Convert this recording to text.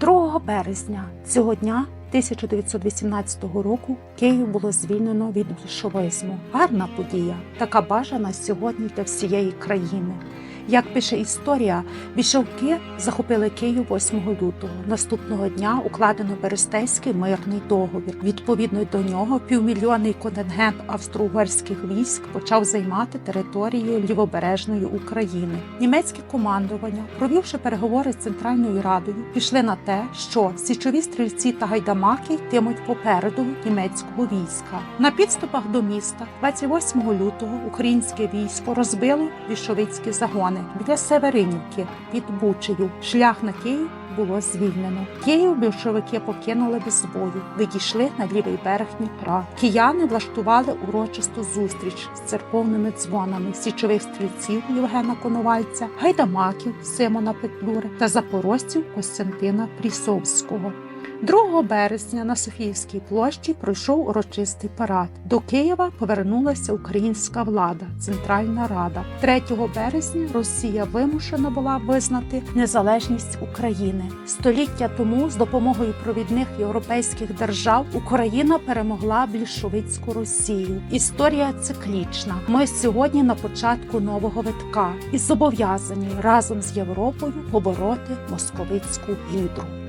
2 березня цього дня 1918 року Київ було звільнено від більшовизму. Гарна подія, така бажана сьогодні для всієї країни. Як пише історія, більшовики захопили Київ 8 лютого. Наступного дня укладено Берестейський мирний договір. Відповідно до нього півмільйонний контингент австро-угорських військ почав займати територію лівобережної України. Німецьке командування, провівши переговори з Центральною Радою, пішли на те, що січові стрільці та гайдамаки йтимуть попереду німецького війська. На підступах до міста 28 лютого українське військо розбило більшовицькі загони біля Северинівки під Бучею. Шлях на Київ було звільнено. Київ більшовики покинули без бою, відійшли на лівий берег Дніпра. Кияни влаштували урочисту зустріч з церковними дзвонами січових стрільців Євгена Коновальця, гайдамаків Симона Петлюри та запорожців Костянтина Прісовського. 2 березня на Софіївській площі пройшов урочистий парад. До Києва повернулася українська влада, Центральна Рада. 3 березня Росія вимушена була визнати незалежність України. Століття тому, з допомогою провідних європейських держав, Україна перемогла більшовицьку Росію. Історія циклічна. Ми сьогодні на початку нового витка і зобов'язані разом з Європою побороти московицьку гідру.